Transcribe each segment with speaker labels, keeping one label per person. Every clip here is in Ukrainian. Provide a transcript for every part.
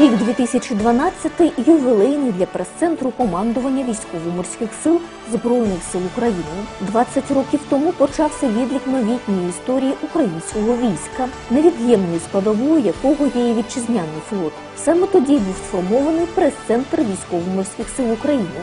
Speaker 1: Рік 2012 – ювілейний для прес-центру командування військово-морських сил Збройних сил України. 20 років тому почався відлік новітньої історії українського війська, невід'ємною складовою якого є вітчизняний флот. Саме тоді був сформований прес-центр військово-морських сил України,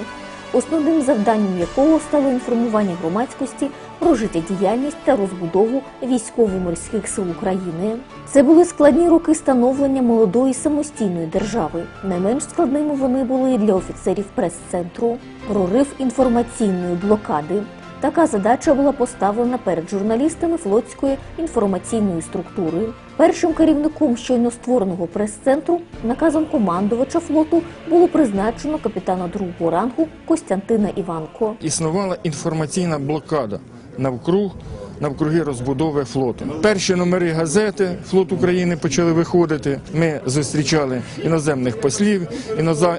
Speaker 1: основним завданням якого стало інформування громадськості про життєдіяльність та розбудову військово-морських сил України. Це були складні роки становлення молодої самостійної держави. Не менш складними вони були і для офіцерів прес-центру. Прорив інформаційної блокади. Така задача була поставлена перед журналістами флотської інформаційної структури. Першим керівником щойно створеного прес-центру наказом командувача флоту було призначено капітана другого рангу Костянтина Іванко.
Speaker 2: існувала інформаційна блокада навкруг. Навкруги розбудови флоту. Перші номери газети Флот України почали виходити. Ми зустрічали іноземних послів,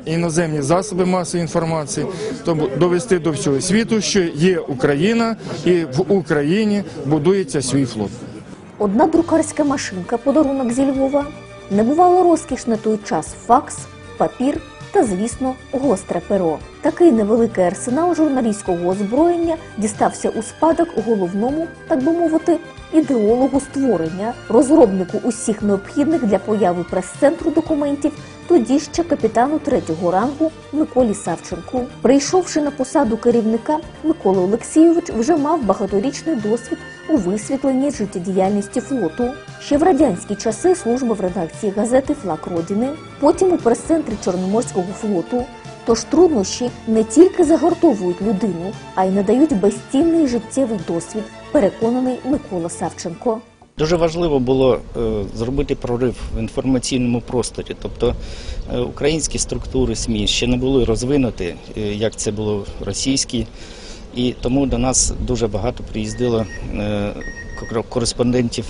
Speaker 2: іноземні засоби масової інформації, тобто довести до всього світу, що є Україна, і в Україні будується свій флот.
Speaker 1: Одна друкарська машинка, подарунок зі Львова. Не бувало розкіш на той час факс, папір та, звісно, гостре перо. Такий невеликий арсенал журналістського озброєння дістався у спадок головному, так би мовити, ідеологу створення, розробнику усіх необхідних для появи прес-центру документів, тоді ще капітану третього рангу Миколі Савченку. Прийшовши на посаду керівника, Микола Олексійович вже мав багаторічний досвід у висвітленні життєдіяльності флоту. Ще в радянські часи служба в редакції газети Флаг Родини, потім у прес-центрі Чорноморського флоту. Тож труднощі не тільки загортовують людину, а й надають безцінний життєвий досвід, переконаний Микола Савченко.
Speaker 3: Дуже важливо було е, зробити прорив в інформаційному просторі. Тобто е, українські структури СМІ ще не були розвинуті, е, як це було російські, і тому до нас дуже багато приїздило кореспондентів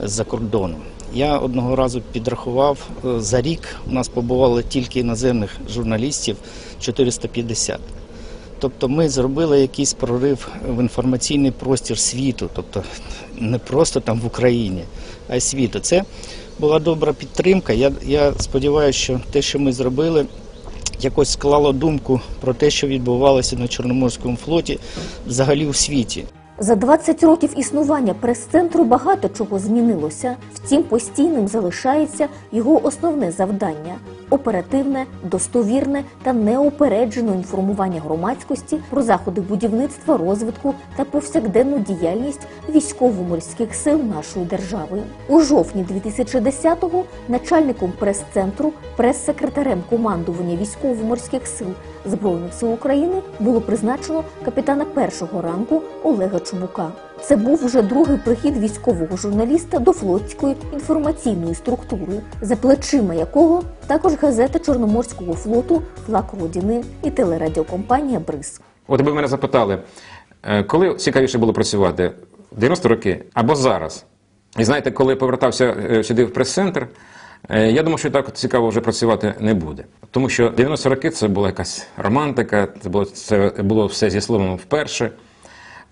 Speaker 3: з-за кордону. Я одного разу підрахував, е, за рік у нас побувало тільки іноземних журналістів 450. Тобто ми зробили якийсь прорив в інформаційний простір світу, тобто не просто там в Україні, а й світу. Це була добра підтримка. Я, я сподіваюся, що те, що ми зробили, якось склало думку про те, що відбувалося на Чорноморському флоті взагалі у світі.
Speaker 1: За 20 років існування прес-центру багато чого змінилося. Втім, постійним залишається його основне завдання оперативне, достовірне та неопереджене інформування громадськості про заходи будівництва, розвитку та повсякденну діяльність військово-морських сил нашої держави. У жовтні 2010-го начальником прес-центру, прес-секретарем командування військово-морських сил Збройних сил України було призначено капітана першого ранку Олега Чубука. Це був вже другий прихід військового журналіста до флотської інформаційної структури, за плечима якого також газета Чорноморського флоту Флаг Родини і телерадіокомпанія Бриз.
Speaker 4: От ви мене запитали, е, коли цікавіше було працювати? В 90 роки або зараз? І знаєте, коли повертався е, сюди в прес-центр, е, я думав, що так цікаво вже працювати не буде. Тому що 90 роки це була якась романтика, це було, це було все зі словом вперше.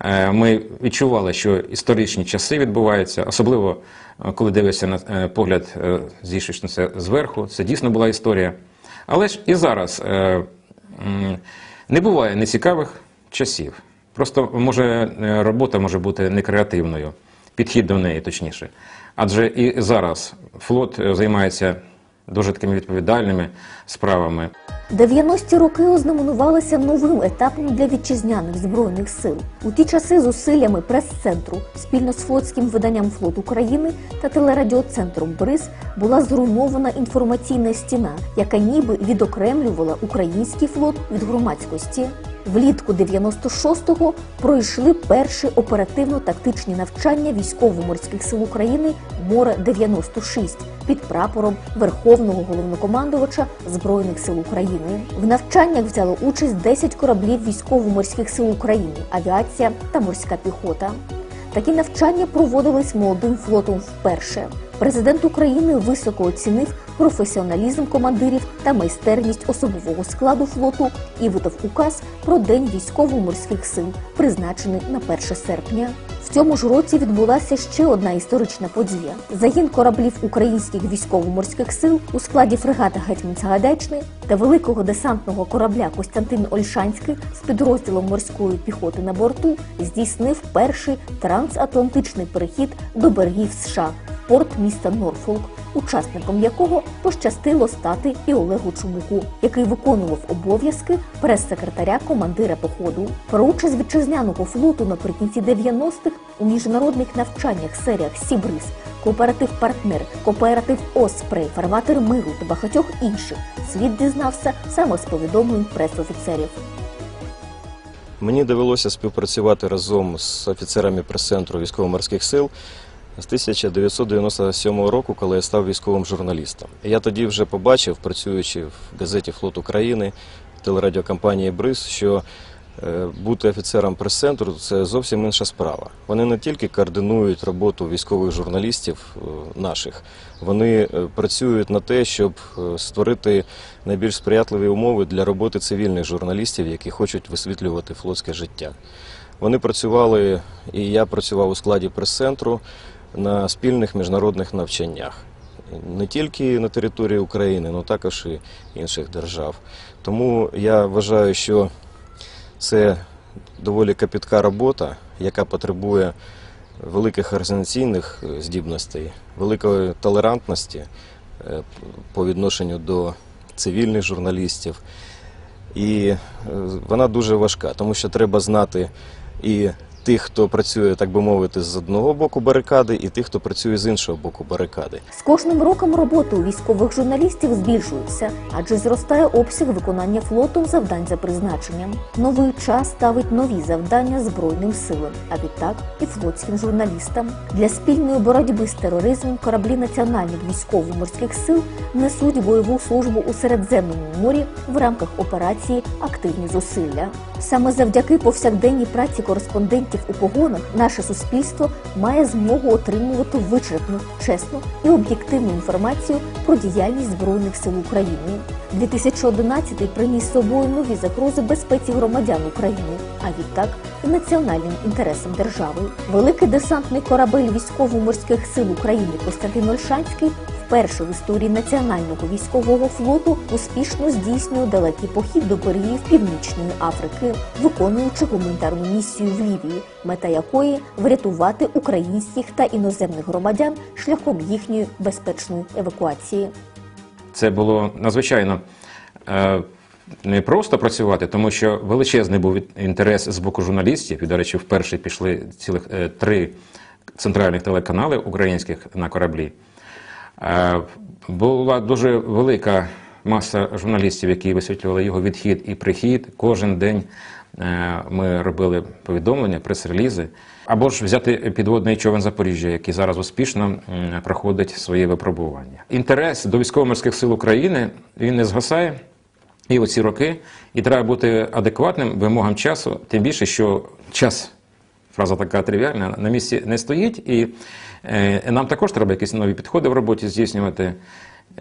Speaker 4: Е, Ми відчували, що історичні часи відбуваються, особливо е, коли дивишся на е, погляд, зійшовши це зверху. Це дійсно була історія. Але ж і зараз не буває нецікавих часів. Просто може робота може бути некреативною, підхід до неї точніше. Адже і зараз флот займається дуже такими відповідальними справами.
Speaker 1: 90-ті роки ознаменувалися новим етапом для вітчизняних збройних сил. У ті часи зусиллями прес-центру спільно з флотським виданням Флот України та телерадіоцентром Бриз була зруйнована інформаційна стіна, яка ніби відокремлювала український флот від громадськості. Влітку 96-го пройшли перші оперативно-тактичні навчання військово-морських сил України Море 96 під прапором Верховного головнокомандувача Збройних сил України. В навчаннях взяло участь 10 кораблів військово-морських сил України, авіація та морська піхота. Такі навчання проводились молодим флотом вперше. Президент України високо оцінив професіоналізм командирів та майстерність особового складу флоту і видав указ про День військово-морських сил, призначений на 1 серпня. В цьому ж році відбулася ще одна історична подія: загін кораблів українських військово-морських сил у складі фрегата Гетьман Сагайдачний та великого десантного корабля Костянтин Ольшанський з підрозділом морської піхоти на борту здійснив перший трансатлантичний перехід до берегів США, порт міста Норфолк, учасником якого пощастило стати і Олегу Чумуку, який виконував обов'язки прес-секретаря командира походу. Про участь вітчизняного флоту наприкінці 90-х у міжнародних навчаннях серіях Сібриз, кооператив партнер, кооператив Оспрей, фарватер миру та багатьох інших світ дізнався саме з повідомлень прес-офіцерів.
Speaker 5: Мені довелося співпрацювати разом з офіцерами прес-центру військово-морських сил з 1997 року, коли я став військовим журналістом. Я тоді вже побачив, працюючи в газеті Флот України, телерадіокомпанії Бриз, що е, бути офіцером прес-центру це зовсім інша справа. Вони не тільки координують роботу військових журналістів е, наших, вони е, працюють на те, щоб створити найбільш сприятливі умови для роботи цивільних журналістів, які хочуть висвітлювати флотське життя. Вони працювали, і я працював у складі прес-центру на спільних міжнародних навчаннях. Не тільки на території України, але також і інших держав. Тому я вважаю, що це доволі капітка робота, яка потребує великих організаційних е, здібностей, великої толерантності е, по відношенню до цивільних журналістів. І е, вона дуже важка, тому що треба знати і тих, хто працює, так би мовити, з одного боку барикади, і тих, хто працює з іншого боку барикади.
Speaker 1: З кожним роком роботи у військових журналістів збільшується, адже зростає обсяг виконання флотом завдань за призначенням. Новий час ставить нові завдання збройним силам, а відтак і флотським журналістам. Для спільної боротьби з тероризмом кораблі національних військово-морських сил несуть бойову службу у Середземному морі в рамках операції Активні зусилля. Саме завдяки повсякденній праці кореспондентів у погонах наше суспільство має змогу отримувати вичерпну, чесну і об'єктивну інформацію про діяльність збройних сил України. 2011 приніс собою нові загрози безпеці громадян України, а відтак і національним інтересам держави. Великий десантний корабель військово-морських сил України Костянтин Ольшанський вперше в історії національного військового флоту успішно здійснює далекий похід до берегів Північної Африки, виконуючи гуманітарну місію в Лівії, мета якої врятувати українських та іноземних громадян шляхом їхньої безпечної евакуації.
Speaker 4: Це було надзвичайно е, не просто працювати, тому що величезний був інтерес з боку журналістів. І, до речі, вперше пішли цілих е, три центральних телеканали українських на кораблі. Е, була дуже велика маса журналістів, які висвітлювали його відхід і прихід. Кожен день е, ми робили повідомлення, прес-релізи. Або ж взяти підводний човен Запоріжжя, який зараз успішно проходить своє випробування. Інтерес до військово-морських сил України він не згасає. І оці роки, і треба бути адекватним вимогам часу, тим більше, що час, фраза така тривіальна, на місці не стоїть, і е, нам також треба якісь нові підходи в роботі здійснювати.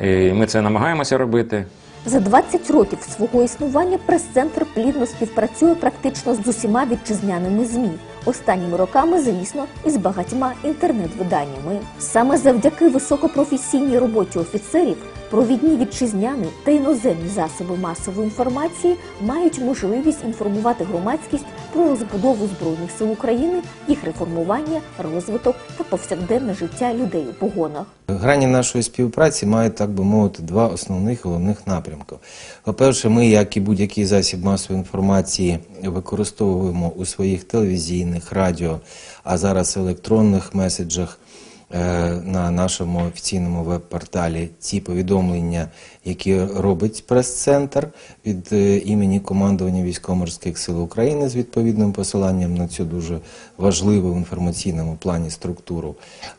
Speaker 4: І ми це намагаємося робити.
Speaker 1: За 20 років свого існування прес-центр плідно співпрацює практично з усіма вітчизняними змі. Останніми роками, звісно, і з багатьма інтернет-виданнями. Саме завдяки високопрофесійній роботі офіцерів провідні вітчизняні та іноземні засоби масової інформації мають можливість інформувати громадськість про розбудову збройних сил України, їх реформування, розвиток та повсякденне життя людей у погонах.
Speaker 6: Грані нашої співпраці мають, так би мовити, два основних головних напрямки. По-перше, ми, як і будь-який засіб масової інформації, використовуємо у своїх телевізійних, радіо, а зараз електронних меседжах на нашому офіційному веб-порталі ті повідомлення, які робить прес-центр від е, імені командування військово-морських сил України з відповідним посиланням на цю дуже важливу в інформаційному плані структуру.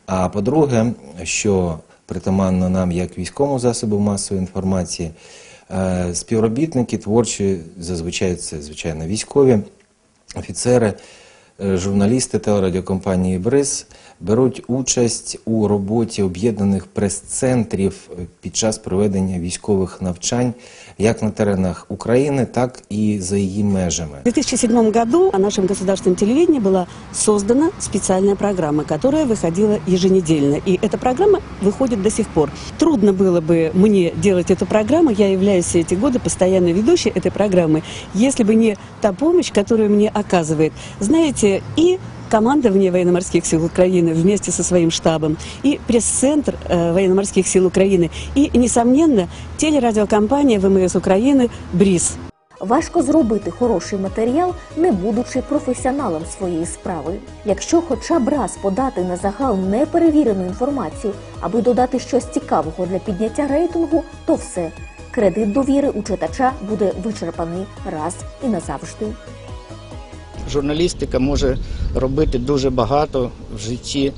Speaker 6: А по-друге, що притаманно нам як військовому засобу масової інформації, е, співробітники творчі, зазвичай це звичайно військові офіцери е, журналісти телерадіокомпанії БРИЗ беруть участь у роботі об'єднаних прес-центрів е, під час проведення військових навчань як на теренах України, так і за її межами.
Speaker 7: В 2007 году на нашем государственном телевидении была создана специальная программа, которая выходила еженедельно. И эта программа выходит до сих пор. Трудно было бы мне делать эту программу, я являюсь все эти годы постоянной ведущей этой программы, если бы не та помощь, которую мне оказывает, знаете, и командование военно-морских сил Украины вместе со своим штабом, и пресс-центр э, военно-морских сил Украины, и, несомненно, телерадиокомпания ВМС Украины «Бриз».
Speaker 1: Важко зробити хороший матеріал, не будучи професіоналом своєї справи. Якщо хоча б раз подати на загал неперевірену інформацію, аби додати щось цікавого для підняття рейтингу, то все. Кредит довіри у читача буде вичерпаний раз і назавжди.
Speaker 3: Журналістика може робити дуже багато в житті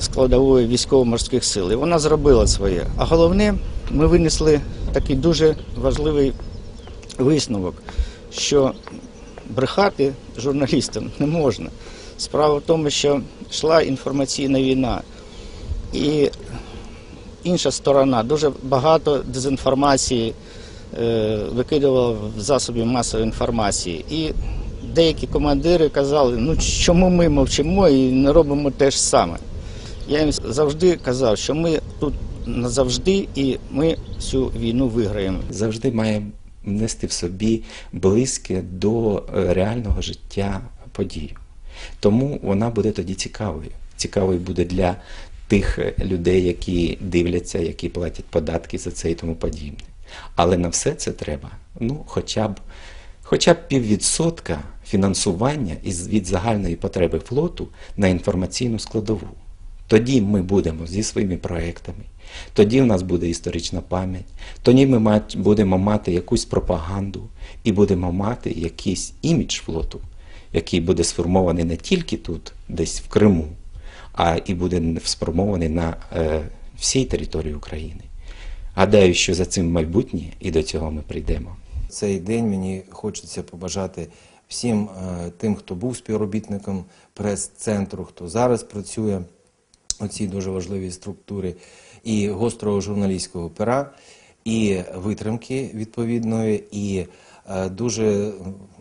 Speaker 3: складової військово-морських сил. І вона зробила своє. А головне, ми винесли такий дуже важливий висновок, що брехати журналістам не можна. Справа в тому, що йшла інформаційна війна. І інша сторона дуже багато дезінформації е, викидувала в засоби масової інформації. І деякі командири казали, ну чому ми мовчимо і не робимо те ж саме. Я їм завжди казав, що ми тут назавжди і ми цю війну виграємо.
Speaker 8: завжди має нести в собі близьке до е, реального життя подію. Тому вона буде тоді цікавою. Цікавою буде для тих е, людей, які дивляться, які платять податки за це і тому подібне. Але на все це треба ну, хоча б, хоча б піввідсотка фінансування від загальної потреби флоту на інформаційну складову. Тоді ми будемо зі своїми проектами, тоді в нас буде історична пам'ять, тоді ми будемо мати якусь пропаганду і будемо мати якийсь імідж флоту, який буде сформований не тільки тут, десь в Криму, а і буде сформований на е, всій території України. Гадаю, що за цим майбутнє і до цього ми прийдемо.
Speaker 6: Цей день мені хочеться побажати всім е, тим, хто був співробітником прес-центру, хто зараз працює у цій дуже важливій структурі, і гострого журналістського пера, і витримки відповідної, і дуже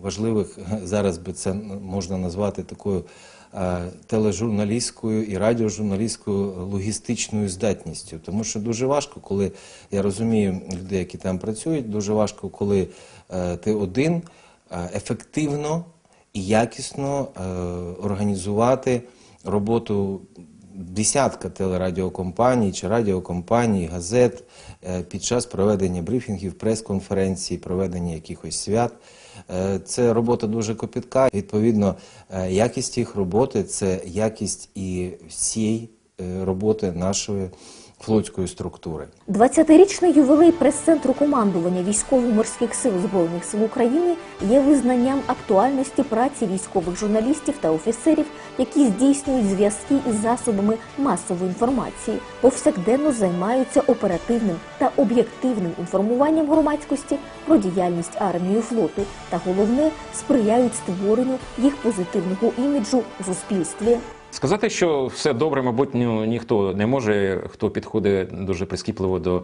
Speaker 6: важливих зараз би це можна назвати такою е, тележурналістською і радіожурналістською логістичною здатністю. Тому що дуже важко, коли я розумію людей, які там працюють, дуже важко, коли е, ти один е, ефективно і якісно е, організувати роботу десятка телерадіокомпаній чи радіокомпаній, газет е, під час проведення брифінгів, прес-конференцій, проведення якихось свят. Е, Це робота дуже копітка. Відповідно, е, якість їх роботи це якість і всієї роботи нашої флотської структури.
Speaker 1: 20-річний ювілей прес-центру командування військово-морських сил Збройних сил України є визнанням актуальності праці військових журналістів та офіцерів, які здійснюють зв'язки із засобами масової інформації, повсякденно займаються оперативним та об'єктивним інформуванням громадськості про діяльність армії флоту та головне сприяють створенню їх позитивного іміджу у суспільстві.
Speaker 4: Сказати, що все добре, мабуть, ну, ніхто не може, хто підходить дуже прискіпливо до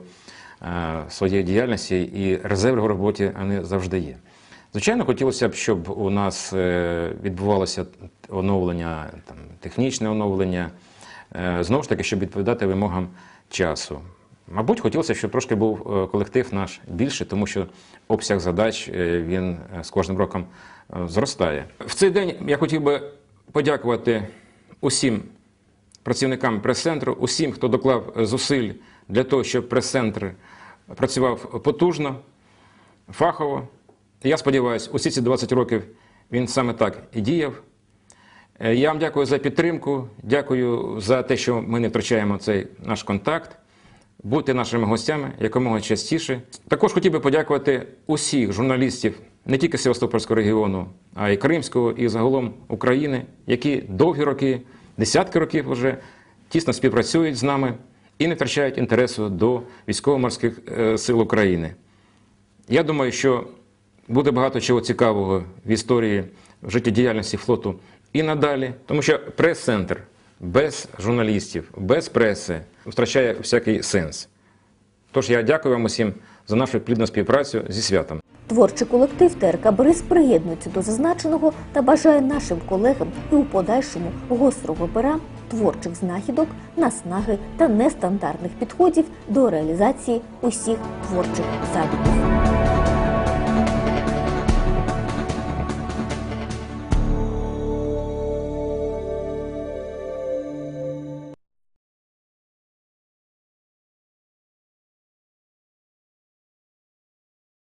Speaker 4: е, своєї діяльності, і резерви в роботі вони завжди є. Звичайно, хотілося б, щоб у нас е, відбувалося оновлення, там, технічне оновлення, е, знову ж таки, щоб відповідати вимогам часу. Мабуть, хотілося, щоб трошки був колектив наш більший, тому що обсяг задач він з кожним роком зростає. В цей день я хотів би подякувати усім працівникам прес-центру, усім, хто доклав зусиль для того, щоб прес-центр працював потужно, фахово. Я сподіваюся, усі ці 20 років він саме так і діяв. Е, Я вам дякую за підтримку, дякую за те, що ми не втрачаємо цей наш контакт. Будьте нашими гостями якомога частіше. Також хотів би подякувати усіх журналістів не тільки Севастопольського регіону, а й Кримського і загалом України, які довгі роки, десятки років вже тісно співпрацюють з нами і не втрачають інтересу до військово-морських е, сил України. Я думаю, що буде багато чого цікавого в історії в життєдіяльності флоту і надалі, тому що прес-центр без журналістів, без преси втрачає всякий сенс. Тож я дякую вам усім за нашу плідну співпрацю зі святом.
Speaker 1: Творчий колектив ТРК Борис приєднується до зазначеного та бажає нашим колегам і у подальшому гострого пера, творчих знахідок, наснаги та нестандартних підходів до реалізації усіх творчих задумів.